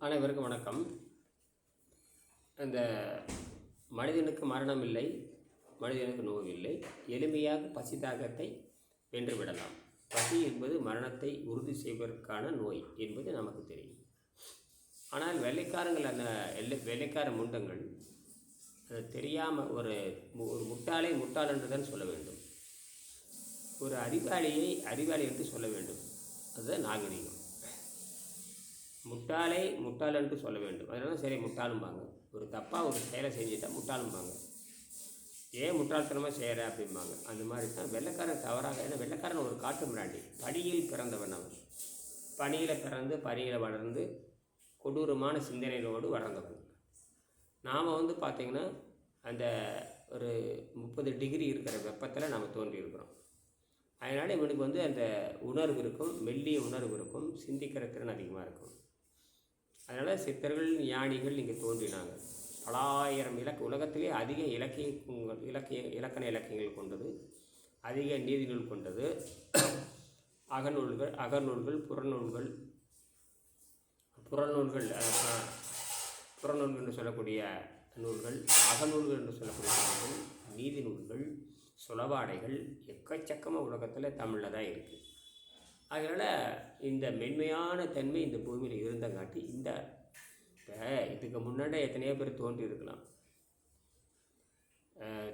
அனைவருக்கும் வணக்கம். அந்த மனிதனுக்கு மரணம் இல்லை மனிதனுக்கு நோவில்லை எளிமையாக பசி தாகத்தை வென்று விடலாம் பசி என்பது மரணத்தை உறுதி செய்வதற்கான நோய் என்பது நமக்கு தெரியும். ஆனால் வெள்ளைக்காரங்கள் அந்த எல்லை வெள்ளைக்கார முண்டங்கள் அது தெரியாமல் ஒரு மு- ஒரு முட்டாளை முட்டாள் என்று தான் சொல்ல வேண்டும். ஒரு அறிவாளியை அறிவாளி என்று சொல்ல வேண்டும். அதுதான் நாகரிகம். முட்டாளை முட்டாள் என்று சொல்ல வேண்டும். அதனால சரி முட்டாளும்பாங்க. ஒரு தப்பாக ஒரு செயலை செஞ்சுட்டா முட்டாளும்பாங்க. ஏன் முட்டாள்தனமாக செய்கிற அப்படிம்பாங்க. அந்த மாதிரி தான் வெள்ளைக்காரன் தவறாக ஏன்னா வெள்ளைக்காரன் ஒரு காட்டு மிராண்டி. பணியில் பிறந்தவன் அவன். பணியில் பிறந்து பணியில் வளர்ந்து கொடூரமான சிந்தனைகளோடு வளர்ந்தவன். நாம் வந்து பார்த்திங்கன்னா அந்த ஒரு முப்பது டிகிரி இருக்கிற வெப்பத்தில் நாம் தோன்றியிருக்கிறோம். அதனால் இவனுக்கு வந்து அந்த உணர்வு இருக்கும் மெல்லிய உணர்வு இருக்கும் சிந்திக்கிற திறன் அதிகமாக இருக்கும். அதனால் சித்தர்கள் ஞானிகள் இங்கே தோன்றினாங்க. பலாயிரம் இலக்க உலகத்திலே அதிக இலக்கிய இலக்கிய இலக்கண இலக்கியங்கள் கொண்டது அதிக நீதிநூல் கொண்டது. அகநூல்கள் அகநூல்கள் புறநூல்கள் புறநூல்கள் புறநூல்கள் என்று சொல்லக்கூடிய நூல்கள் அகநூல்கள் என்று சொல்லக்கூடிய நூல்கள் நீதி நூல்கள் சுலவாடைகள் எக்கச்சக்கமாக உலகத்தில் தமிழில் தான் இருக்குது அதனால் இந்த மென்மையான தன்மை இந்த பூமியில் இருந்தங்காட்டி இந்த இதுக்கு முன்னாடி எத்தனையோ பேர் தோன்றி இருக்கலாம்.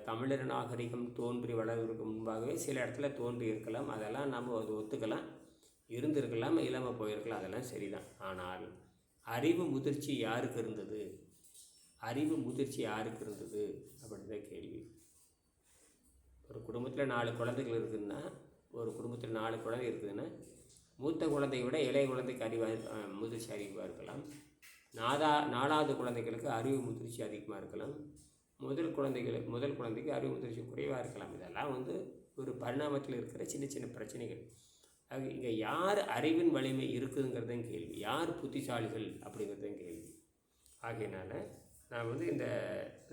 தமிழர் நாகரிகம் தோன்றி வளர்வதற்கு முன்பாகவே சில இடத்துல தோன்றி இருக்கலாம். அதெல்லாம் நம்ம அது ஒத்துக்கலாம். இருந்திருக்கலாம் இல்லாமல் போயிருக்கலாம். அதெல்லாம் சரிதான். ஆனால் அறிவு முதிர்ச்சி யாருக்கு இருந்தது? அறிவு முதிர்ச்சி யாருக்கு இருந்தது? அப்படின்னு கேள்வி. ஒரு குடும்பத்தில் நாலு குழந்தைகள் இருக்குதுன்னா ஒரு குடும்பத்தில் நாலு குழந்தை இருக்குதுன்னா மூத்த குழந்தையை விட இளைய குழந்தைக்கு அறிவாக முதிர்ச்சி அதிகமாக இருக்கலாம். நாதா நாலாவது குழந்தைகளுக்கு அறிவு முதிர்ச்சி அதிகமாக இருக்கலாம். முதல் குழந்தைகளுக்கு முதல் குழந்தைக்கு அறிவு முதிர்ச்சி குறைவாக இருக்கலாம். இதெல்லாம் வந்து ஒரு பரிணாமத்தில் இருக்கிற சின்ன சின்ன பிரச்சனைகள். அது இங்கே யார் அறிவின் வலிமை இருக்குதுங்கிறதும் கேள்வி. யார் புத்திசாலிகள் அப்படிங்கிறதும் கேள்வி. ஆகையினால நான் வந்து இந்த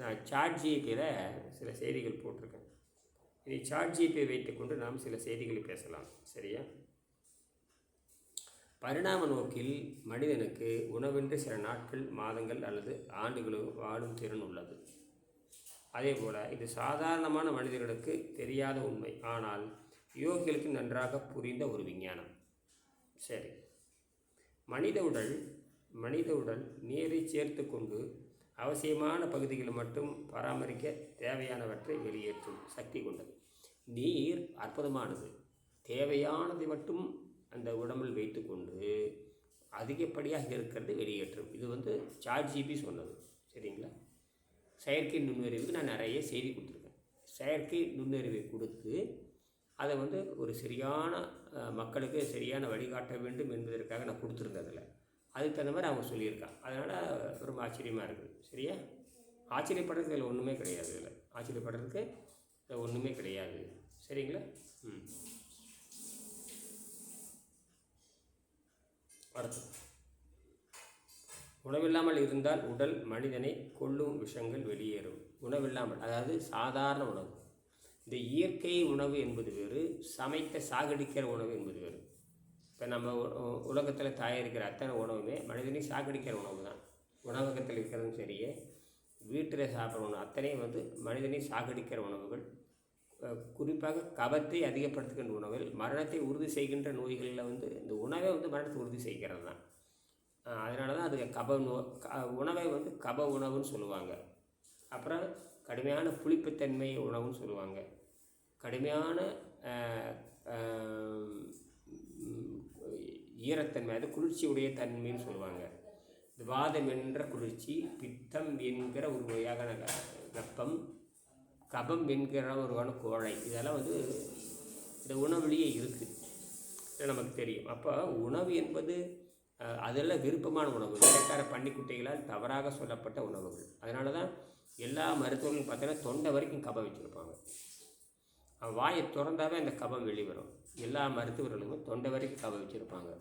நான் சாட் ஜிபியில் சில செய்திகள் போட்டிருக்கேன். இதை சாட் ஜிபி வைத்துக்கொண்டு நாம் சில செய்திகளை பேசலாம். சரியா? பரிணாம நோக்கில் மனிதனுக்கு உணவின்றி சில நாட்கள் மாதங்கள் அல்லது ஆண்டுகளோ வாழும் திறன் உள்ளது. அதே போல் இது சாதாரணமான மனிதர்களுக்கு தெரியாத உண்மை. ஆனால் யோகிகளுக்கு நன்றாக புரிந்த ஒரு விஞ்ஞானம். சரி. மனித உடல் மனித உடல் நீரை சேர்த்து கொண்டு அவசியமான பகுதிகளை மட்டும் பராமரிக்க தேவையானவற்றை வெளியேற்றும் சக்தி கொண்டது. நீர் அற்புதமானது. தேவையானதை மட்டும் அந்த உடம்பில் வைத்துக்கொண்டு அதிகப்படியாக இருக்கிறது வெளியேற்றும். இது வந்து சாட் ஜிபி சொன்னது. சரிங்களா? செயற்கை நுண்ணறிவுக்கு நான் நிறைய செய்தி கொடுத்துருக்கேன். செயற்கை நுண்ணறிவை கொடுத்து அதை வந்து ஒரு சரியான மக்களுக்கு சரியான வழிகாட்ட வேண்டும் என்பதற்காக நான் கொடுத்துருந்தேன் அதில் அதுக்கு தகுந்த மாதிரி அவங்க சொல்லியிருக்காங்க. அதனால் ரொம்ப ஆச்சரியமாக இருக்குது. சரியா? ஆச்சரியப்படுறதுக்கு இதில் ஒன்றுமே கிடையாது இதில். ஆச்சரியப்படுறதுக்கு ஒன்றுமே கிடையாது. சரிங்களா? ம். அடுத்து. உணவில்லாமல் இருந்தால் உடல் மனிதனை கொல்லும் விஷங்கள் வெளியேறும். உணவில்லாமல் அதாவது சாதாரண உணவு. இந்த இயற்கை உணவு என்பது வேறு சமைத்த சாகடிக்கிற உணவு என்பது வேறு. இப்போ நம்ம உலகத்தில் தயாரிக்கிற அத்தனை உணவுமே மனிதனை சாகடிக்கிற உணவு தான் உணவகத்தில் இருக்கிறதும் சரியே வீட்டில் சாப்பிட்ற உணவு அத்தனையும் வந்து மனிதனை சாகடிக்கிற உணவுகள். குறிப்பாக கபத்தை அதிகப்படுத்துகின்ற உணவுகள் மரணத்தை உறுதி செய்கின்ற நோய்களில் வந்து இந்த உணவே வந்து மரணத்தை உறுதி செய்கிறது தான். அதனால தான் அது கப நோ க உணவை வந்து கப உணவுன்னு சொல்லுவாங்க. அப்புறம் கடுமையான புளிப்புத்தன்மை உணவுன்னு சொல்லுவாங்க. கடுமையான ஈரத்தன்மை அது குளிர்ச்சியுடைய தன்மைன்னு சொல்லுவாங்க. வாதம் என்ற குளிர்ச்சி பித்தம் என்கிற ஒரு வகையான வெப்பம் கபம் என்கிற ஒரு வகையான கோழை. இதெல்லாம் வந்து இந்த உணவுலேயே இருக்குது இது நமக்கு தெரியும். அப்போ உணவு என்பது அதெல்லாம் விருப்பமான உணவு. வேலைக்கார பன்னிக்குட்டைகளால் தவறாக சொல்லப்பட்ட உணவுகள். அதனால தான் எல்லா மருத்துவர்களும் பார்த்தீங்கன்னா தொண்டை வரைக்கும் கபம் வச்சுருப்பாங்க. அவன் வாயை திறந்தாவே அந்த கபம் வெளிவரும். எல்லா மருத்துவர்களுக்கும் தொண்டை வரைக்கும் கபம் வச்சுருப்பாங்க.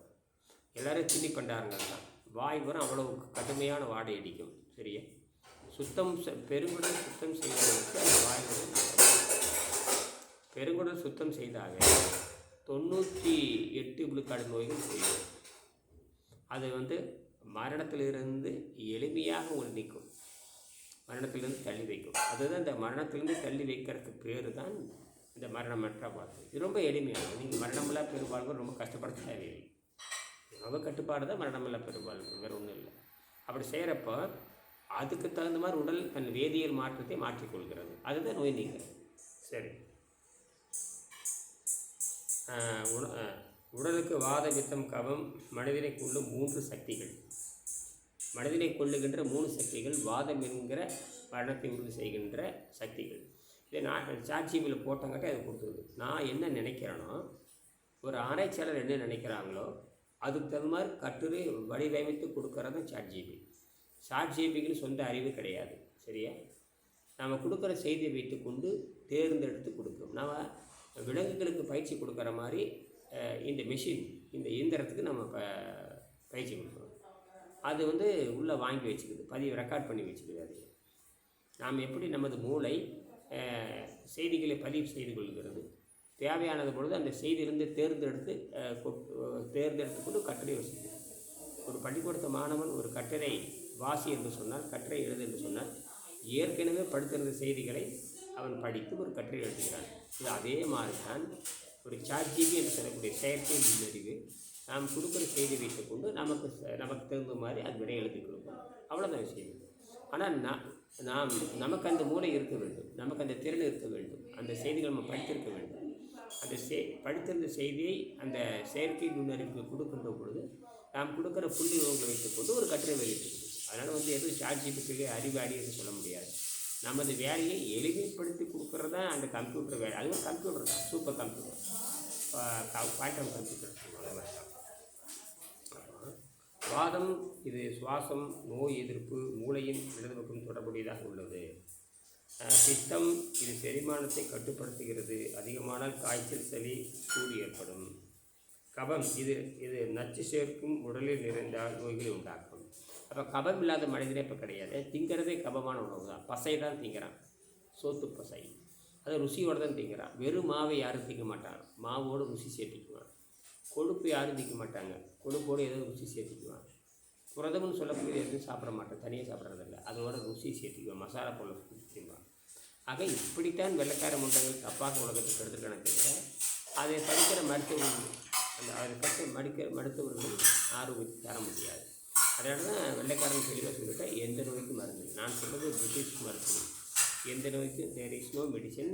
எல்லோரும் திண்ணி பண்டாரங்கள் தான் வாய் வரும் அவ்வளோ கடுமையான வாடை அடிக்கும் சரியா? சுத்தம் பெருங்குடல் சுத்தம் செய்வதற்கு அந்த வாய் பெருங்குடல் சுத்தம் செய்தாக தொண்ணூற்றி எட்டு விழுக்காடு நோய்கள் போயிடும் அது வந்து மரணத்திலிருந்து எளிமையாக ஒரு நிற்கும் மரணத்திலிருந்து தள்ளி வைக்கும். அதுதான் இந்த மரணத்திலிருந்து தள்ளி வைக்கிறதுக்கு பேர் தான் இந்த மரணமற்ற வாழ்க்கை இது ரொம்ப எளிமையானது நீங்கள் மரணமில்லா பெரும்பாலும் ரொம்ப கஷ்டப்பட தேவையில்லை. உணவு கட்டுப்பாடு தான் மரணமெல்லாம் பெருவாழ்வு வேறு ஒன்றும் இல்லை. அப்படி செய்கிறப்போ அதுக்கு தகுந்த மாதிரி உடல் தன் வேதியியல் மாற்றத்தை மாற்றிக்கொள்கிறது. அதுதான் நோய் நீங்கள் சரி. உண- உடலுக்கு வாத பித்தம் கவம் மனிதனை கொள்ளும் மூன்று சக்திகள். மனிதனை கொள்ளுகின்ற மூணு சக்திகள் வாதம் என்கிற மரணத்தை உறுதி செய்கின்ற சக்திகள். இதை நான் சாட்சிபியில் போட்டங்காட்டி அது கொடுத்துருது. நான் என்ன நினைக்கிறேனோ ஒரு ஆராய்ச்சியாளர் என்ன நினைக்கிறாங்களோ அதுக்கு தகுந்த மாதிரி கட்டுரை வடிவமைத்து கொடுக்குறது தான் சாட் ஜிபி சாட் ஜிபிக்குன்னு சொந்த அறிவு கிடையாது சரியா? நம்ம கொடுக்குற செய்தியை வைத்துக்கொண்டு தேர்ந்தெடுத்து கொடுக்கும் நம்ம விலங்குகளுக்கு பயிற்சி கொடுக்குற மாதிரி இந்த மிஷின் இந்த இயந்திரத்துக்கு நம்ம ப பயிற்சி கொடுக்குறோம். அது வந்து உள்ளே வாங்கி வச்சுக்குது பதிவு ரெக்கார்ட் பண்ணி வச்சுக்குது அது. நாம் எப்படி நமது மூளை செய்திகளை பதிவு செய்து கொள்கிறது? தேவையானது பொழுது அந்த செய்தியிலிருந்து தேர்ந்தெடுத்து தேர்ந்தெடுத்து கொண்டு கட்டுரை வசிக்கிறது ஒரு பள்ளிக்கூடத்து மாணவன் ஒரு கட்டுரை வாசி என்று சொன்னால் கட்டுரை எழுது என்று சொன்னால் ஏற்கனவே படித்திருந்த செய்திகளை அவன் படித்து ஒரு கட்டுரை எழுதுகிறான். இது அதே மாதிரி தான் ஒரு சாட்ஜிபி என்று சொல்லக்கூடிய செயற்கை நுண்ணறிவு. நாம் கொடுக்குற செய்தி வைத்துக்கொண்டு நமக்கு நமக்கு தகுந்த மாதிரி அது விடை எழுதி கொடுக்கும். அவ்வளோதான் விஷயம் ஆனால் நான் நாம் நமக்கு அந்த மூளை இருக்க வேண்டும். நமக்கு அந்த திறன் இருக்க வேண்டும். அந்த செய்திகள் நம்ம படித்திருக்க வேண்டும். அந்த செ படித்திருந்த செய்தியை அந்த செயற்கை நுண்ணறிவுக்கு கொடுக்கின்ற பொழுது நாம் கொடுக்குற புள்ளி விவரங்களை வைத்துக்கொண்டு ஒரு கட்டுரை வெளியிட்டிருக்கு அதனால் வந்து எதுவும் சாட்சியத்துக்கு அறிவாளி என்று சொல்ல முடியாது. நமது வேலையை எளிமைப்படுத்தி கொடுக்குறது தான் அந்த கம்ப்யூட்டர் வேலை அதுவும் கம்ப்யூட்டர் தான் சூப்பர் கம்ப்யூட்டர். குவாண்டம் கம்ப்யூட்டர் சொல்லுவாங்க. வாதம் இது சுவாசம் நோய் எதிர்ப்பு மூளையின் இடது பக்கம் தொடர்புடையதாக உள்ளது. பித்தம் இது செரிமானத்தை கட்டுப்படுத்துகிறது. அதிகமானால் காய்ச்சல் சளி சூடு ஏற்படும். கபம் இது இது நச்சு சேர்க்கும் உடலில் நிறைந்தால் நோய்களை உண்டாக்கும். அப்போ கபம் இல்லாத மனிதனே இப்போ கிடையாது. திங்கிறதே கபமான உணவு தான். பசை தான் திங்கிறான். சோத்து பசை. அது ருசியோடு தான் திங்கிறான். வெறும் மாவை யாரும் திங்க மாட்டாங்க. மாவோடு ருசி சேர்த்துக்குவான். கொழுப்பு யாரும் திங்க மாட்டாங்க. கொழுப்போடு ஏதோ ருசி சேர்த்துக்குவான். புரதம்னு சொல்லக்கூடிய எதுவும் சாப்பிட மாட்டேன். தனியாக சாப்பிட்றதில்ல. அதோட ருசி சேர்த்துக்குவேன். மசாலா பொருள் ஆக இப்படித்தான் வெள்ளைக்கார முண்டங்கள் தப்பாக உலகத்துக்கு எடுத்துக்கான தவிர அதை படிக்கிற மருத்துவர்கள் அந்த அதை பற்றி மடிக்கிற மருத்துவர்கள் ஆரோக்கியத்தை தர முடியாது. அதனால தான் வெள்ளைக்காரன் தெளிவாக சொல்லிட்டேன் எந்த நோய்க்கும் மருந்து நான் சொல்கிறது பிரிட்டிஷ் மருத்துவம். எந்த நோய்க்கும் there is no medicine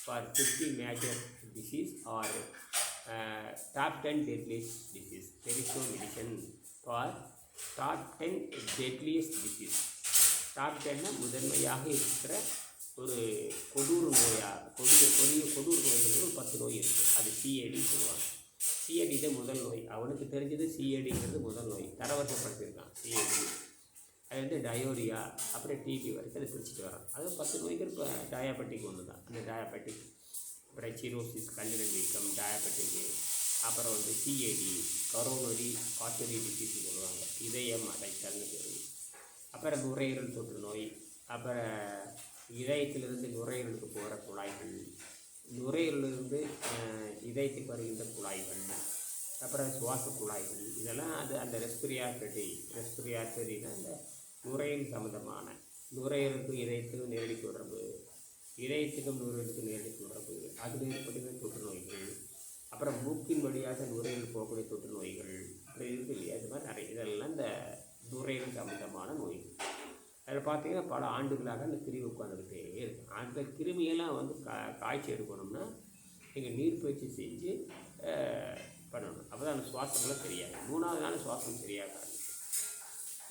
for fifty major disease are top ten deadliest disease there is no medicine for top ten deadliest disease top டென்னா முதன்மையாக இருக்கிற ஒரு கொடூர் நோயாக கொடிய கொடிய கொடூர் நோய்கள் ஒரு பத்து நோய் இருக்குது அது சிஏடின்னு சொல்லுவாங்க. சிஏடி தான் முதல் நோய். அவனுக்கு தெரிஞ்சது சிஏடிங்கிறது முதல் நோய். தரவசப்படுத்தியிருக்கான் சிஏடி அது வந்து டயோரியா அப்புறம் டிபி வரைக்கும் அதை பிடிச்சிட்டு வரான். அது பத்து நோய்கள் இப்போ டயாபெட்டிக் ஒன்று தான். அந்த டயாபெட்டிக் அப்புறம் சிரோசிஸ் கல்லீரல் வீக்கம் டயாபெட்டிக்கு அப்புறம் வந்து சிஏடி கரோனரி ஆர்டரி டிசீஸ் சொல்லுவாங்க. இதயம் அடைச்சல்னு பேர். அப்புறம் நுரையீரல் தொற்று நோய் அப்புறம் இதயத்திலிருந்து நுரையீரலுக்கு போகிற குழாய்கள். நுரையீரலிருந்து இதயத்துக்கு வருகின்ற குழாய்கள். அப்புறம் சுவாச குழாய்கள். இதெல்லாம் அது அந்த ரெஸ்பிரியாட்டரி ரெஸ்பிரியாட்டரினா அந்த நுரையீரல் சம்மந்தமான நுரையீரலுக்கும் இதயத்துக்கும் நேரடி தொடர்பு. இதயத்துக்கும் நுரையீரலுக்கும் நேரடி தொடர்பு. அதில் ஏற்படுகிற தொற்று நோய்கள் அப்புறம் மூக்கின் வழியாக நுரையீரல் போகக்கூடிய தொற்று நோய்கள் அப்படி இருக்கு இல்லையா? இது மாதிரி நிறைய இதெல்லாம் இந்த நுரையீரல் சம்மந்தமான நோய்கள். அதில் பார்த்தீங்கன்னா பல ஆண்டுகளாக அந்த கிருமி உட்காந்துக்கிட்டே இருக்கும் அந்த கிருமியெல்லாம் வந்து கா காய்ச்சி எடுக்கணும்னா நீங்கள் நீர் பயிற்சி செஞ்சு பண்ணணும். அப்போ தான் அந்த சுவாசங்களும் சரியாகும் மூணாவது நாள் சுவாசம் சரியாக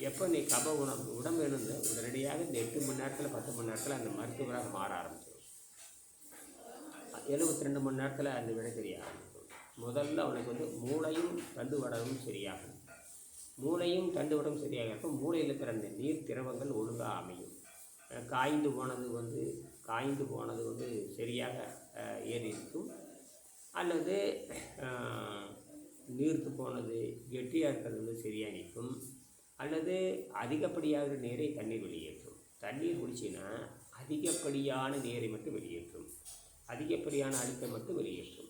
எப்போ நீ கப உணவு உடம்பு எழுந்து உடனடியாக இந்த எட்டு மணி நேரத்தில் பத்து மணி நேரத்தில் அந்த மருத்துவராக மாற ஆரம்பிச்சிடும் எழுபத்தி ரெண்டு மணி நேரத்தில் அந்த விடை தெரிய முதல்ல அவனுக்கு வந்து மூளையும் தந்து வடவும் சரியாகும். மூளையும் தண்டு வடமும் சரியாக இருக்கும். மூளையில் பிறந்த நீர் திரவங்கள் ஒழுங்காக அமையும். காய்ந்து போனது வந்து காய்ந்து போனது வந்து சரியாக ஏறி இருக்கும். அல்லது நீர்த்து போனது கெட்டியாக இருக்கிறது வந்து சரியாக நிற்கும். அல்லது அதிகப்படியாக நீரை தண்ணீர் வெளியேற்றும். தண்ணீர் குடிச்சின்னா அதிகப்படியான நீரை மட்டும் வெளியேற்றும். அதிகப்படியான அழுத்தம் மட்டும் வெளியேற்றும்.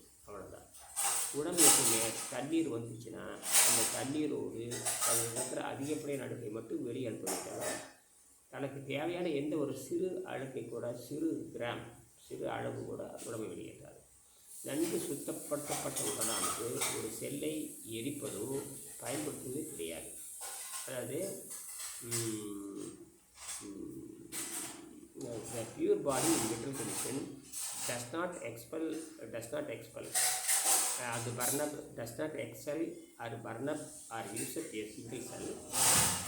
உடம்பு எப்பவுமே தண்ணீர் வந்துச்சுன்னா அந்த தண்ணீரோடு அது இருக்கிற அதிகப்படியான அழுக்கை மட்டும் வெளியே அனுப்பிவிட்டால் தனக்கு தேவையான எந்த ஒரு சிறு அழுக்கை கூட சிறு கிராம் சிறு அளவு கூட உடம்பை வெளியேற்றாது. நன்கு சுத்தப்படுத்தப்பட்ட உடலானது ஒரு செல்லை எரிப்பதோ பயன்படுத்துவது கிடையாது. அதாவது the pure body in body condition does not expel does not expel. Not expel uh, the burn up does not excel or burn up or use up a single cell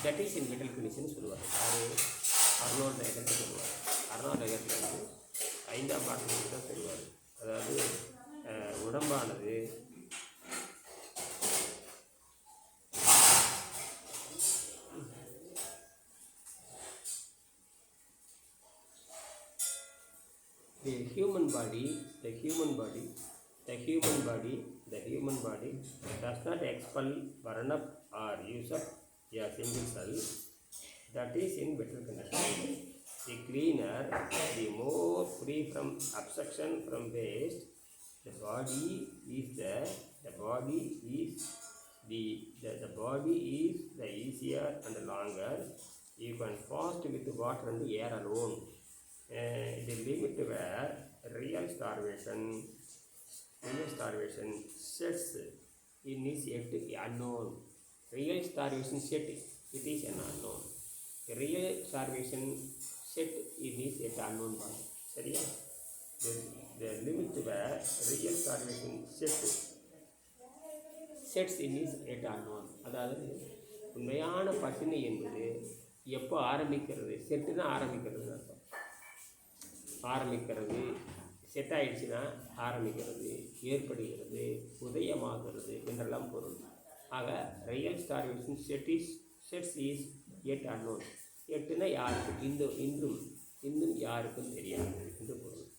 that is in metal condition சொல்லுவார் அது அருணோட இடத்துல சொல்லுவார் அருணோட இடத்துல வந்து ஐந்தாம் பாடத்தில் தான் சொல்லுவார் அதாவது அஹ், உடம்பானது the human body the human body the human body the human body does not expel up or use up a single cell. That is in better condition. The cleaner the more free from obstruction from waste the body is the the body is the, the, the body is the easier and longer. You can fast with water and air alone. Uh, the limit where real starvation real starvation sets in is yet unknown real starvation set it is an unknown real starvation set it is yet unknown one சரியா the, the limit where real starvation set sets in is yet unknown அதாவது உண்மையான பட்டினி என்பது எப்போ ஆரம்பிக்கிறது செட்டுனா ஆரம்பிக்கிறதுன்னு அர்த்தம் ஆரம்பிக்கிறது set ஆயிடுச்சுன்னா ஆரம்பிக்கிறது ஏற்படுகிறது உதயமாகிறது என்றெல்லாம் பொருள். ஆக real starvation set is sets is yet unknown எட்டுனா யாருக்கு? இந்து இன்றும் இன்னும் யாருக்கும் தெரியாது என்று பொருள்.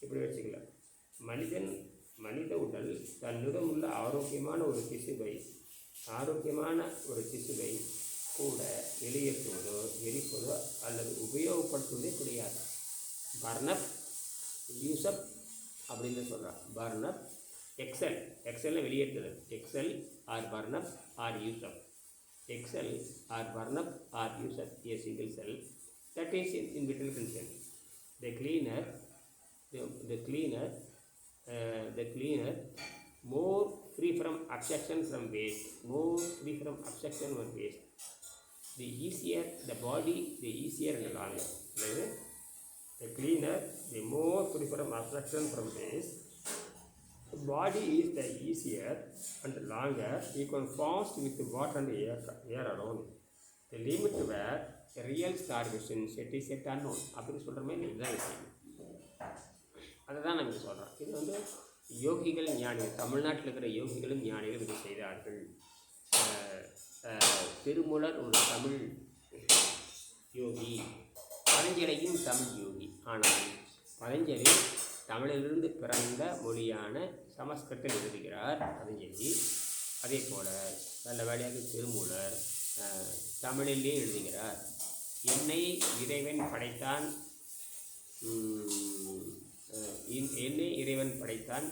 இப்படி வச்சுக்கலாம். மனிதன் மனித உடல் தன்னிடம் உள்ள ஆரோக்கியமான ஒரு திசுவை ஆரோக்கியமான ஒரு திசுவை கூட வெளியேற்றுவதோ எரிப்பதோ அல்லது உபயோகப்படுத்துவதே கிடையாது. பர்னப் யூசப் அப்படின்னு சொல்கிறான் பர்னப் எக்ஸல் எக்ஸலில் வெளியேற்றுதல் expel or burn up or use up expel or burn up or use up a single cell that is in in between cancel the cleaner the cleaner the cleaner more free from infection from waste more free from infection from waste the easier the body the easier and longer அதாவது the cleaner the more free from obstruction from waste the body is the easier and longer equal fast with water and air, air around the limit where real starvation set is set unknown அப்படின்னு சொல்கிற மாதிரி இதுதான் விஷயம் அதை தான் நம்ம சொல்கிறோம் இது வந்து யோகிகள் ஞானிகள் தமிழ்நாட்டில் இருக்கிற யோகிகளும் ஞானிகளும் இதை செய்தார்கள் திருமூலர் ஒரு தமிழ் யோகி பதஞ்சலியும் தமிழ் யோகி. ஆனால் பதஞ்சலி தமிழிலிருந்து பிறந்த மொழியான சமஸ்கிருத்தில் எழுதுகிறார் பதஞ்சலி அதே போல் நல்ல வேலையாக திருமூலர் தமிழிலே எழுதுகிறார். என்னை இறைவன் படைத்தான் இன்- என்னை இறைவன் படைத்தான்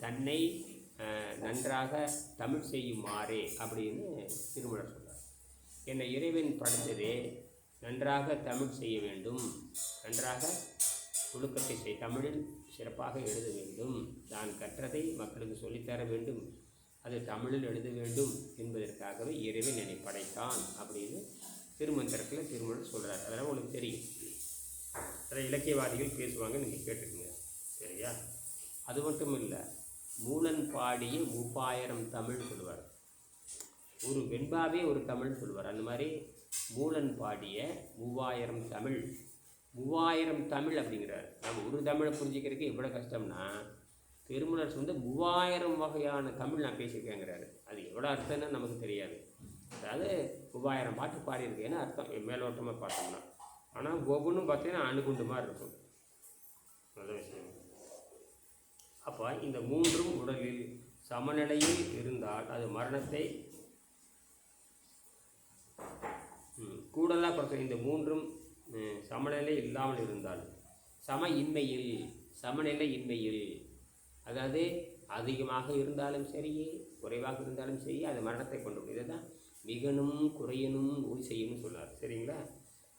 தன்னை நன்றாக தமிழ் செய்யுமாறே அப்படின்னு திருமூலர் சொல்கிறார் என்னை இறைவன் படைத்ததே நன்றாக தமிழ் செய்ய வேண்டும். நன்றாக ஒழுக்கத்தை செய் தமிழில் சிறப்பாக எழுத வேண்டும். நான் கற்றதை மக்களுக்கு சொல்லித்தர வேண்டும். அது தமிழில் எழுத வேண்டும் என்பதற்காகவே இறைவன் என்னை படைத்தான் அப்படின்னு திருமந்திரத்தில் திருமணம் சொல்கிறார் அதெல்லாம் உங்களுக்கு தெரியும். அதை இலக்கியவாதிகள் பேசுவாங்க நீங்கள் கேட்டுக்கோங்க சரியா? அது மட்டும் இல்லை மூலன் பாடிய மூப்பாயிரம் தமிழ் சொல்லுவார் ஒரு வெண்பாவே ஒரு தமிழ் சொல்லுவார் அந்த மாதிரி மூலன் பாடிய மூவாயிரம் தமிழ். மூவாயிரம் தமிழ் அப்படிங்கிறார். நம்ம ஒரு தமிழை புரிஞ்சுக்கிறதுக்கு எவ்வளோ கஷ்டம்னா திருமணர் வந்து மூவாயிரம் வகையான தமிழ் நான் பேசியிருக்கேங்கிறாரு. அது எவ்வளோ அர்த்தம்னு நமக்கு தெரியாது. அதாவது மூவாயிரம் பாட்டு பாடியிருக்கேன்னு அர்த்தம்? மேலோட்டமாக பார்த்தோம்னா ஆனால் ஒவ்வொன்றும் பார்த்தீங்கன்னா அணுகுண்டு மாதிரி இருக்கும். நல்ல விஷயம். அப்போ இந்த மூன்றும் உடலில் சமநிலையில் இருந்தால் அது மரணத்தை ம், கூடுதலாக இந்த மூன்றும் சமநிலை இல்லாமல் இருந்தால் சம இன்மையில் சமநிலை இன்மையில் அதாவது அதிகமாக இருந்தாலும் சரி குறைவாக இருந்தாலும் சரி அது மரணத்தை கொண்டு வரும் இதுதான் மிகனும் குறையனும் உறுதி செய்யணும்னு சொன்னார் சரிங்களா?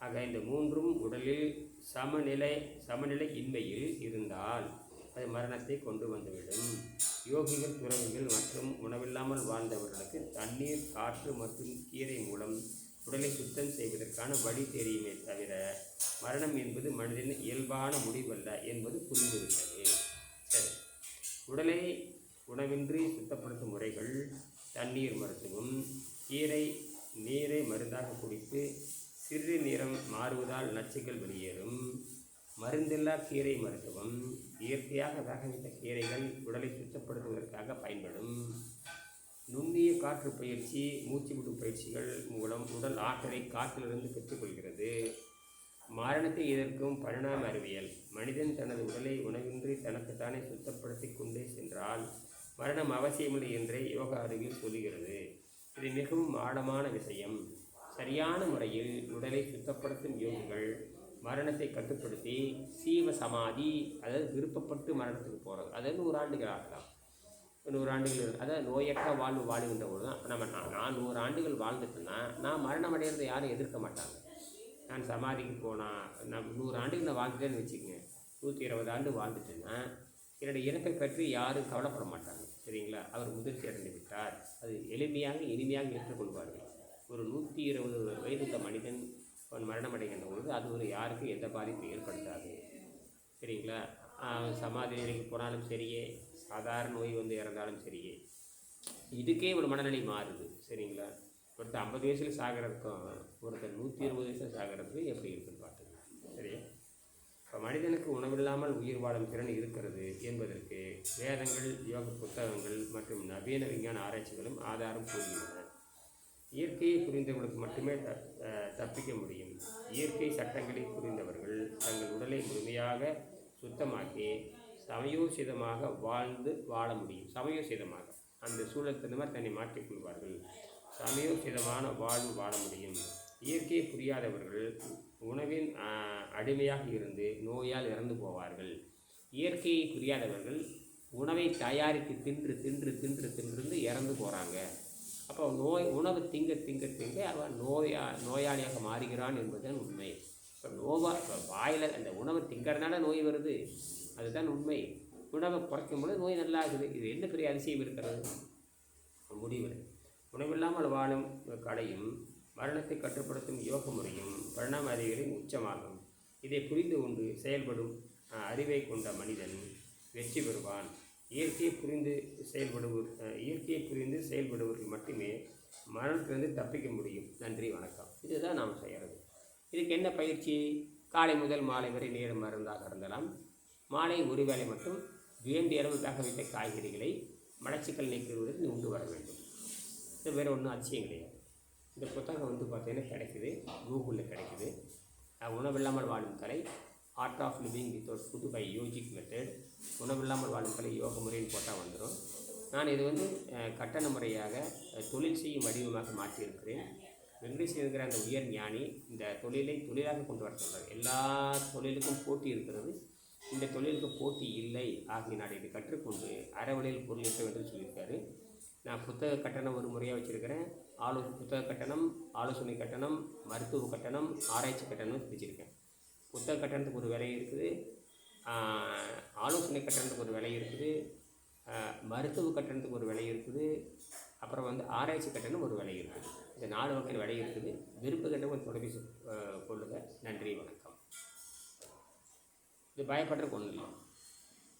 ஆக இந்த மூன்றும் உடலில் சமநிலை சமநிலை இன்மையில் இருந்தால் அது மரணத்தை கொண்டு வந்துவிடும். யோகிகள் துறவிகள் மற்றும் உணவில்லாமல் வாழ்ந்தவர்களுக்கு தண்ணீர் காற்று மற்றும் கீரை மூலம் உடலை சுத்தம் செய்வதற்கான வழி தெரியுமே தவிர மரணம் என்பது மனிதனின் இயல்பான முடிவல்ல என்பது புரிந்துவிட்டது. சரி. உடலை உணவின்றி சுத்தப்படுத்தும் முறைகள் தண்ணீர் மருத்துவம் கீரை நீரை மருந்தாக குடித்து சிறு நிறம் மாறுவதால் நச்சுகள் வெளியேறும். மருந்தில்லா கீரை மருத்துவம் இயற்கையாக வேகவிட்ட கீரைகள் உடலை சுத்தப்படுத்துவதற்காக பயன்படும். நுண்ணிய காற்று பயிற்சி மூச்சு விடும் பயிற்சிகள் மூலம் உடல் ஆற்றலை காற்றிலிருந்து பெற்றுக்கொள்கிறது. மரணத்தை எதிர்க்கும் பரிணாம அறிவியல். மனிதன் தனது உடலை உணவின்றி தனக்குத்தானே சுத்தப்படுத்தி கொண்டே சென்றால் மரணம் அவசியமில்லை என்றே யோகா அறிவியல் சொல்கிறது இது மிகவும் ஆழமான விஷயம். சரியான முறையில் உடலை சுத்தப்படுத்தும் யோகிகள் மரணத்தை கட்டுப்படுத்தி சீவ சமாதி அதாவது விருப்பப்பட்டு மரணத்துக்கு போகிறது அதாவது ஒரு ஆண்டுகள் ஆகலாம். நூறு ஆண்டுகள் அதாவது நோயற்ற வாழ்வு வாழுகின்ற போது தான் நம்ம நான் நான் நூறு ஆண்டுகள் வாழ்ந்துட்டேன்னா நான் மரணம் அடைகிறத யாரும் எதிர்க்க மாட்டாங்க. நான் சமாதிக்கு போனால் நான் நூறு ஆண்டுகள் நான் வாழ்ந்துட்டேன்னு வச்சுக்கோங்க. நூற்றி இருபது ஆண்டு வாழ்ந்துட்டேன்னா என்னுடைய இறப்பை பற்றி யாரும் கவலைப்பட மாட்டாங்க. சரிங்களா? அவர் முதிர்ச்சி அடைந்து விட்டார். அது எளிமையாக இனிமையாக ஏற்றுக்கொள்வார்கள் ஒரு நூற்றி இருபது வயதுள்ள மனிதன் அவன் மரணம் அடைகின்ற பொழுது அது ஒரு யாருக்கும் எந்த பாதிப்பும் ஏற்படுத்தாது. சரிங்களா? சமாதி நிலைக்கு போனாலும் சரியே. சாதாரண நோய் வந்து இறந்தாலும் சரியே. இதுக்கே ஒரு மனநிலை மாறுது சரிங்களா? ஒருத்தர் ஐம்பது வயசில் சாகிறதுக்கும் ஒருத்தர் நூற்றி இருபது வயசில் சாகிறதுக்கு எப்படி இருக்குன்னு பார்த்துக்கலாம் சரியா? இப்போ மனிதனுக்கு உணவில்லாமல் உயிர் வாழும் திறன் இருக்கிறது என்பதற்கு வேதங்கள் யோக புத்தகங்கள் மற்றும் நவீன விஞ்ஞான ஆராய்ச்சிகளும் ஆதாரம் கூறுகின்றன இயற்கையை புரிந்தவர்களுக்கு மட்டுமே த தப்பிக்க முடியும். இயற்கை சட்டங்களை புரிந்தவர்கள் தங்கள் உடலை முழுமையாக சுத்தமாக்கி சமயோசிதமாக வாழ்ந்து வாழ முடியும். சமயோசிதமாக. அந்த சூழலுக்கு தகுந்த மாதிரி தன்னை மாற்றிக்கொள்வார்கள் சமயோசிதமான வாழ்வு வாழ முடியும். இயற்கையை புரியாதவர்கள் உணவின் அடிமையாக இருந்து நோயால் இறந்து போவார்கள். இயற்கையை புரியாதவர்கள் உணவை தயாரித்து தின்று தின்று தின்று தின்று இறந்து போகிறாங்க அப்போ நோய் உணவு திங்க திங்க திங்க அவன் நோயா நோயாளியாக மாறுகிறான் என்பதுதான் உண்மை. இப்போ நோவா இப்போ வாயில் அந்த உணவை திங்கிறதுனால நோய் வருது. அதுதான் உண்மை. உணவை குறைக்கும் பொழுது நோய் நல்லா இருக்குது இது என்ன பெரிய அதிசயம் இருக்கிறது? முடிவு. உணவில்லாமல் வாழும் கடையும் மரணத்தை கட்டுப்படுத்தும் யோக முறையும் பரிணாம அறிவியலின் உச்சமாகும். இதை புரிந்து கொண்டு செயல்படும் அறிவை கொண்ட மனிதன் வெற்றி பெறுவான். இயற்கையை புரிந்து செயல்படுவோர் இயற்கையை புரிந்து செயல்படுவர்கள் மட்டுமே மரணத்திலிருந்து தப்பிக்க முடியும். நன்றி வணக்கம். இதுதான் நாம் செய்கிறது இதுக்கு என்ன பயிற்சி? காலை முதல் மாலை வரை நேரம் மருந்தாக இருந்தலாம். மாலை ஒரு வேளை மட்டும் வேண்டிய அளவு வேக வைத்த காய்கறிகளை மலச்சிக்கல் நீக்குவதற்கு நீ உண்டு வர வேண்டும். இது வேறு ஒன்றும் அதிசயம் கிடையாது. இந்த புத்தகம் வந்து பார்த்தீங்கன்னா கிடைக்குது. கூகுளில் கிடைக்குது. உணவில்லாமல் வாழும் கலை art of living without food by yogic method உணவில்லாமல் வாழும் கலை யோக முறைன்னு போட்டால் வந்துடும் நான் இது வந்து கட்டண முறையாக தொழில் செய்யும் வடிவமாக மாற்றியிருக்கிறேன். வெங்கடேஷ் அந்த உயர் ஞானி இந்த தொழிலை தொழிலாக கொண்டு வர சொல்றார். எல்லா தொழிலுக்கும் போட்டி இருக்கிறது. இந்த தொழிலுக்கு போட்டி இல்லை ஆகிய இதை கற்றுக்கொண்டு அறவழியில் பொருள் இருக்க வேண்டும் சொல்லியிருக்காரு. நான் புத்தக கட்டணம் ஒரு முறையாக வச்சுருக்கிறேன். ஆலோ புத்தக கட்டணம் ஆலோசனை கட்டணம் மருத்துவ கட்டணம் ஆராய்ச்சி கட்டணம் பிரிச்சிருக்கேன். புத்தக கட்டணத்துக்கு ஒரு விலை இருக்குது. ஆலோசனை கட்டணத்துக்கு ஒரு விலை இருக்குது. மருத்துவ கட்டணத்துக்கு ஒரு விலை இருக்குது. அப்புறம் வந்து ஆராய்ச்சி கட்டணம் ஒரு விலை இருக்குது இந்த நாலு வகையான விலை இருக்குது. விருப்ப கட்டணம் தொலைபேசி கொள்ளுங்கள் நன்றி வணக்கம். இது பயப்படுறதுக்கு ஒன்றும் இல்லை.